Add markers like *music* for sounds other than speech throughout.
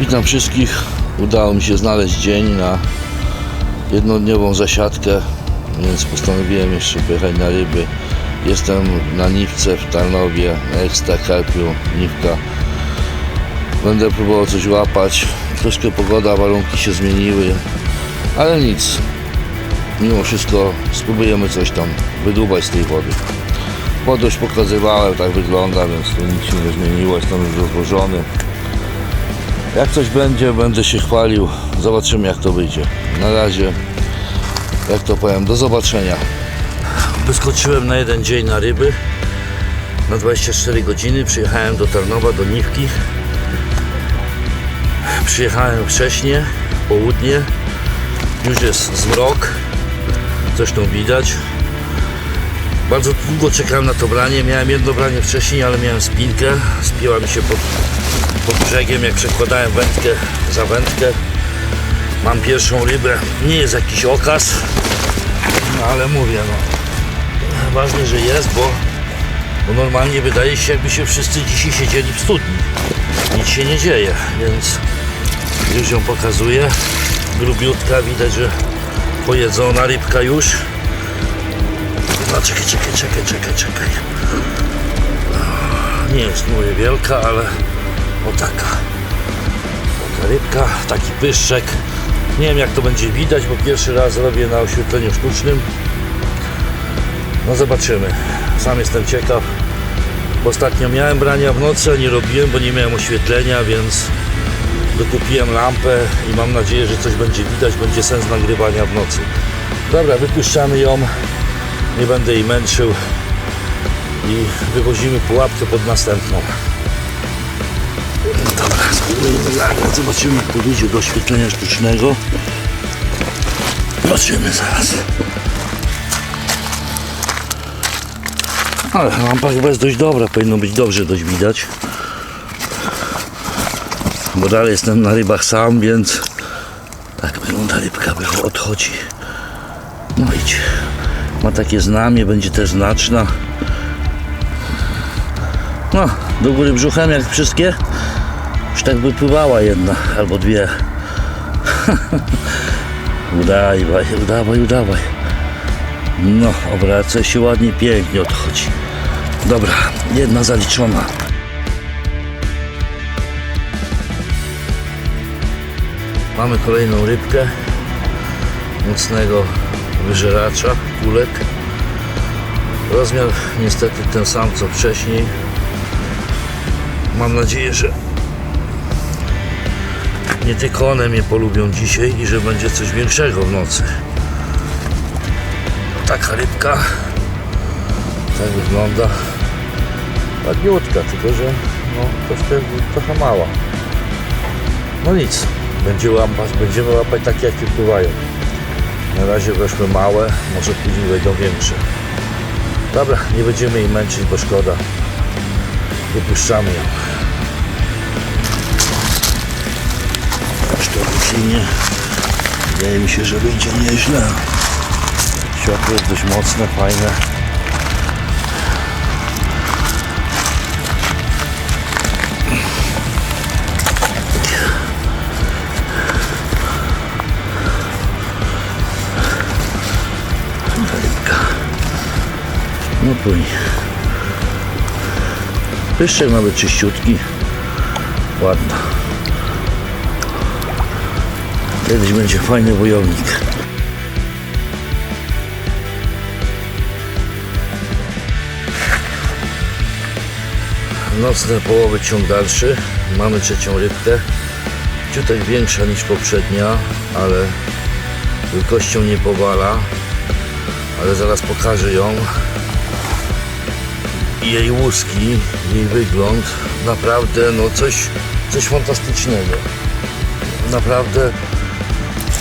Witam wszystkich. Udało mi się znaleźć dzień na jednodniową zasiadkę, więc postanowiłem jeszcze pojechać na ryby. Jestem na Niwce w Tarnowie, na Ekstra Karpiu, Niwka. Będę próbował coś łapać. Troszkę pogoda, warunki się zmieniły, ale nic. Mimo wszystko spróbujemy coś tam wydłubać z tej wody. Już pokazywałem, tak wygląda, więc tu nic się nie zmieniło, jestem już rozłożony. Jak coś będzie, będę się chwalił. Zobaczymy jak to wyjdzie. Na razie, jak to powiem, do zobaczenia. Wyskoczyłem na jeden dzień na ryby. Na 24 godziny przyjechałem do Tarnowa, do Niwki. Przyjechałem wcześniej, południe. Już jest zmrok. Coś tam widać. Bardzo długo czekałem na to branie. Miałem jedno branie wcześniej, ale miałem spinkę. Spięła mi się pod, pod brzegiem, jak przekładałem wędkę za wędkę. Mam pierwszą rybę. Nie jest jakiś okaz, no, ale mówię, no. Ważne, że jest, bo, bo normalnie wydaje się, jakby się wszyscy dzisiaj siedzieli w studni. Nic się nie dzieje, więc już ją pokazuję. Grubiutka, widać, że pojedzona rybka już. No czekaj, czekaj, czekaj, czekaj, czekaj. Nie jest mówię wielka, ale o taka. Taka rybka, taki pyszczek. Nie wiem jak to będzie widać, bo pierwszy raz robię na oświetleniu sztucznym. No zobaczymy. Sam jestem ciekaw. Bo Ostatnio miałem brania w nocy, a nie robiłem, bo nie miałem oświetlenia, więc dokupiłem lampę i mam nadzieję, że coś będzie widać, będzie sens nagrywania w nocy. Dobra, wypuszczamy ją nie będę jej męczył i wywozimy pułapkę pod następną. Zagrać, zobaczymy jak to wyjdzie do oświetlenia sztucznego. Zobaczymy zaraz. Ale lampa chyba jest dość dobra, powinno być dobrze dość widać. Bo dalej jestem na rybach sam, więc tak wygląda rybka, bo odchodzi. No idź. Ma takie znamie, będzie też znaczna. No, do góry brzuchem jak wszystkie. Już tak wypływała jedna albo dwie. *laughs* udawaj, udawaj, udawaj. No, obraca się ładnie, pięknie odchodzi. Dobra, jedna zaliczona. Mamy kolejną rybkę mocnego wyżeracza kulek. Rozmiar niestety ten sam co wcześniej. Mam nadzieję, że nie tylko one mnie polubią dzisiaj i że będzie coś większego w nocy. Taka rybka. Tak wygląda. Ładniutka, tylko że no, troszkę, trochę mała. No nic, będzie łapać, będziemy łapać takie jakie pływają. Na razie weszły małe, może później wejdą większe. Dobra, nie będziemy jej męczyć, bo szkoda. Wypuszczamy ją. Routine. Wydaje mi się, że wyjdzie nieźle. Światło jest dość mocne, fajne. rybka. No płyń. Pyszczek nawet czyściutki. Ładna. Kiedyś będzie fajny wojownik. Nocne połowy ciąg dalszy. Mamy trzecią rybkę. Ciutek większa niż poprzednia, ale wielkością nie powala ale zaraz pokażę ją. Jej łuski, jej wygląd, naprawdę no coś, coś fantastycznego. Naprawdę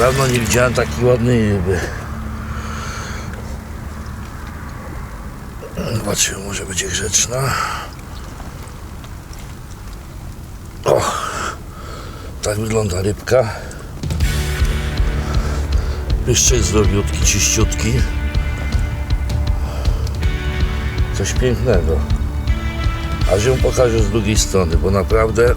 dawno nie widziałem takiej ładnej ryby. Zobaczymy, może będzie grzeczna. O, tak wygląda rybka. Pyszczek zdrowiutki, czyściutki. Coś pięknego. Aż ją pokażę z drugiej strony, bo naprawdę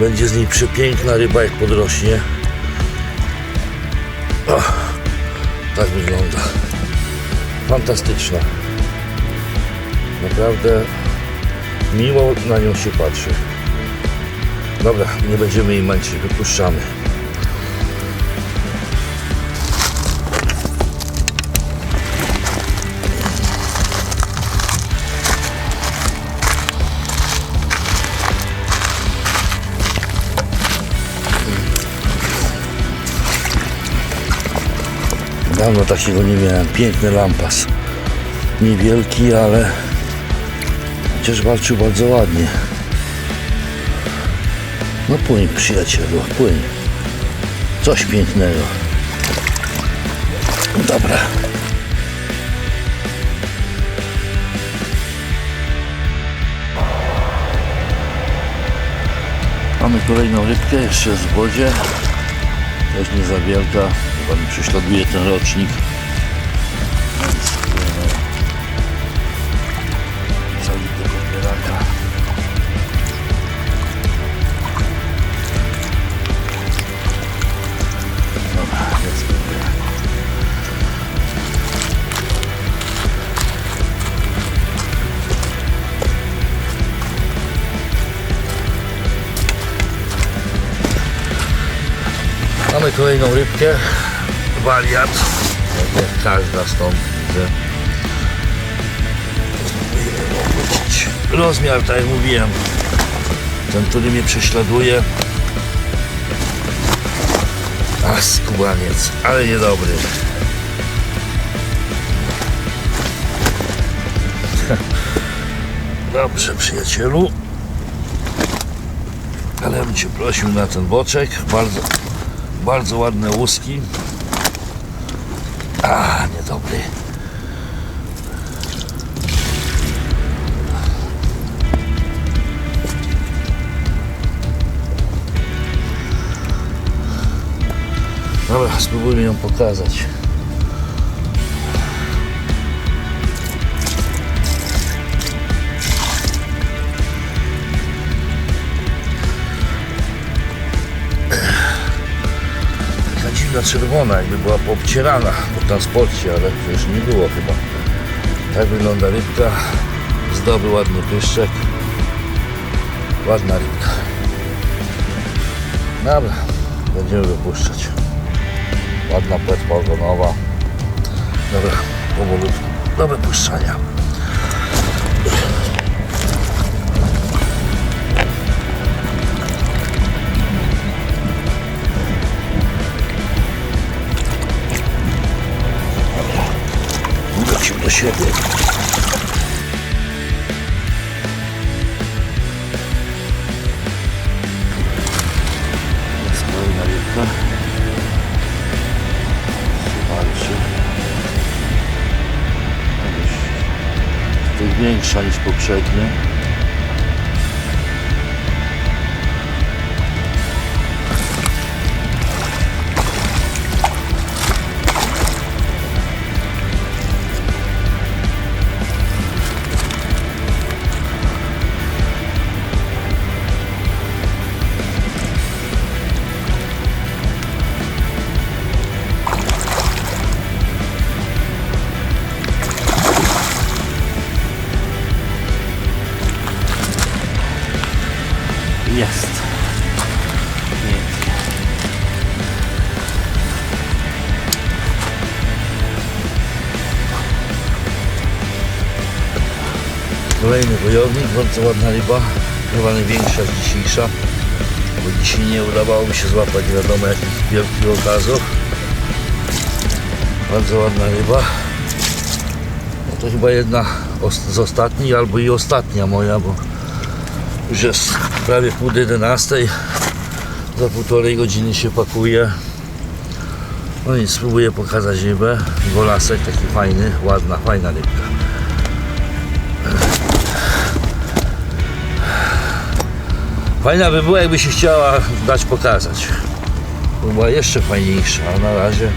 Będzie z niej przepiękna ryba jak podrośnie. O, tak wygląda. Fantastyczna. Naprawdę miło na nią się patrzy. Dobra, nie będziemy jej męczyć, wypuszczamy. Dawno takiego nie miałem. Piękny lampas. Niewielki, ale chociaż walczył bardzo ładnie. No płyń, przyjacielu, płyń. Coś pięknego. Dobra. Mamy kolejną rybkę, jeszcze w wodzie. Też nie za wielka. Chyba mi prześladuje ten rocznik. Zalitego pieraka. Dobra, jest pierak. Mamy kolejną rybkę. Wariat. Tak jak każda stąd widzę. Rozmiar, tak jak mówiłem. Ten, który mnie prześladuje. A skubaniec, ale niedobry. *laughs* Dobrze, przyjacielu. Ale bym Cię prosił na ten boczek. Bardzo, bardzo ładne łuski. A, niedobry. Dobra, spróbujmy ją dziwna czerwona, jakby była poobcierana po transporcie, ale przecież nie było chyba. Tak wygląda rybka. Zdoby ładny pyszczek. Ładna rybka. Dobra, będziemy wypuszczać. Ładna płetwa ogonowa. Dobra, powolutku. Do wypuszczania. Siebie. Jest kolejna rybka. Jakoś Tutaj większa niż poprzednie. Kolejny wojownik, bardzo ładna ryba, chyba największa z dzisiejsza, bo dzisiaj nie udawało mi się złapać wiadomo jakich wielkich okazów. Bardzo ładna ryba. No to chyba jedna z ostatnich, albo i ostatnia moja, bo już jest prawie pół do 11. Za półtorej godziny się pakuje. No i spróbuję pokazać rybę. Golasek taki fajny, ładna, fajna rybka. Fajna by była, jakby się chciała dać pokazać. By była jeszcze fajniejsza, a na razie.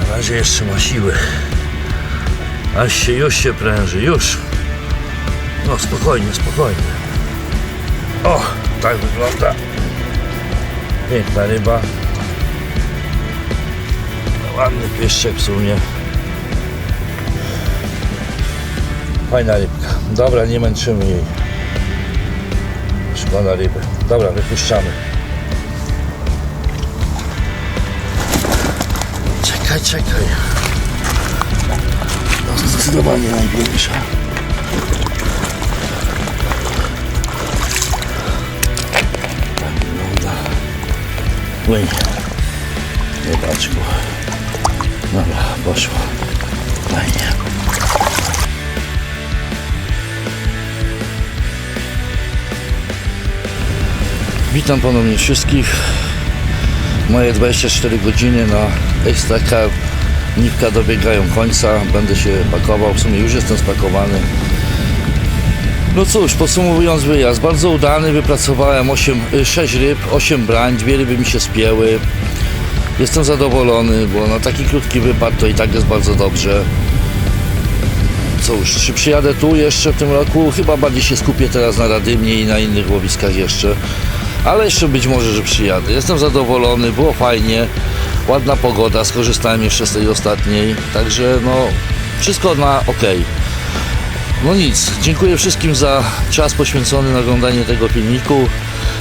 Na razie jeszcze ma siły. Aż się już się pręży, już. No spokojnie, spokojnie. O, tak wygląda. Piękna ryba. Ładny pieszczek w sumie. Fajna rybka. Dobra, nie męczymy jej. Szkoda ryby. Dobra, wypuszczamy. Czekaj, czekaj. No, zdecydowanie największa. Tak wygląda. Płyń. Zobaczku. Dobra, poszło. Witam ponownie wszystkich. Moje 24 godziny na Extra Carb Niwka dobiegają końca. Będę się pakował. W sumie już jestem spakowany. No cóż, podsumowując wyjazd, bardzo udany. Wypracowałem 8, 6 ryb, 8 brań, dwie ryby mi się spięły. Jestem zadowolony, bo na taki krótki wypad to i tak jest bardzo dobrze. Cóż, czy przyjadę tu jeszcze w tym roku? Chyba bardziej się skupię teraz na Radymnie i na innych łowiskach jeszcze. Ale jeszcze być może, że przyjadę. Jestem zadowolony, było fajnie, ładna pogoda, skorzystałem jeszcze z tej ostatniej, także no wszystko na ok. No nic, dziękuję wszystkim za czas poświęcony na oglądanie tego filmiku.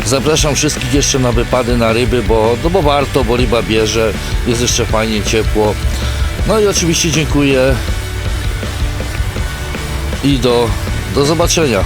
Zapraszam wszystkich jeszcze na wypady na ryby, bo, no bo warto, bo ryba bierze, jest jeszcze fajnie, ciepło. No i oczywiście dziękuję i do, do zobaczenia.